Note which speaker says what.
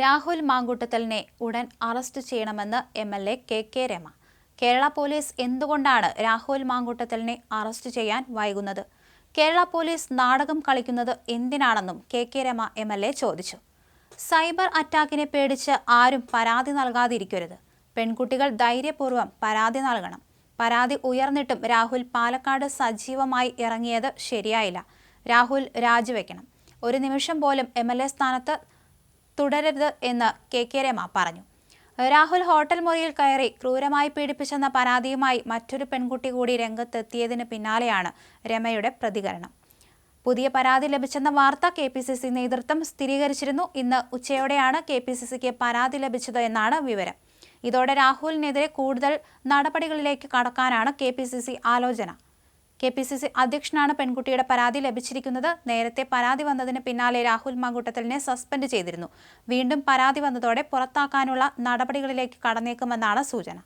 Speaker 1: രാഹുൽ മാങ്കൂട്ടത്തലിനെ ഉടൻ അറസ്റ്റ് ചെയ്യണമെന്ന് M L A K K Rema. Kerala police എന്തുകൊണ്ടാണ് രാഹുൽ മാങ്കൂട്ടത്തലിനെ അറസ്റ്റ് ചെയ്യാൻ വൈകുന്നത്? കേരള പോലീസ് നാടകം കളിക്കുന്നത് എന്തിനാണെന്നും K K Rema M L A ചോദിച്ചു. സൈബർ അറ്റാക്കിനെ പേടിച്ച് ആരും പരാതി നൽകാതിരിക്കരുത്. പെൺകുട്ടികൾ ധൈര്യപൂർവം പരാതി നൽകണം. പരാതി ഉയർന്നിട്ടും രാഹുൽ പാലക്കാട് സജീവമായി ഇറങ്ങിയത് ശരിയായില്ല. രാഹുൽ രാജിവെക്കണം. ഒരു നിമിഷം പോലും എം എൽ എ സ്ഥാനത്ത് തുടരരുത് എന്ന് കെ കെ രമ പറഞ്ഞു. രാഹുൽ ഹോട്ടൽ മുറിയിൽ കയറി ക്രൂരമായി പീഡിപ്പിച്ചെന്ന പരാതിയുമായി മറ്റൊരു പെൺകുട്ടി കൂടി രംഗത്തെത്തിയതിന് പിന്നാലെയാണ് രമയുടെ പ്രതികരണം. പുതിയ പരാതി ലഭിച്ചെന്ന വാർത്ത കെ പി സി സി നേതൃത്വം സ്ഥിരീകരിച്ചിരുന്നു. ഇന്ന് ഉച്ചയോടെയാണ് കെ പി സി സിക്ക് പരാതി ലഭിച്ചത് എന്നാണ് വിവരം. ഇതോടെ രാഹുലിനെതിരെ കൂടുതൽ നടപടികളിലേക്ക് കടക്കാനാണ് കെ പി സി സി ആലോചന. കെ പി സി സി അധ്യക്ഷനാണ് പെൺകുട്ടിയുടെ പരാതി ലഭിച്ചിരിക്കുന്നത്. നേരത്തെ പരാതി വന്നതിന് പിന്നാലെ രാഹുൽ മാങ്കൂട്ടത്തലിനെ സസ്പെൻഡ് ചെയ്തിരുന്നു. വീണ്ടും പരാതി വന്നതോടെ പുറത്താക്കാനുള്ള നടപടികളിലേക്ക് കടന്നേക്കുമെന്നാണ് സൂചന.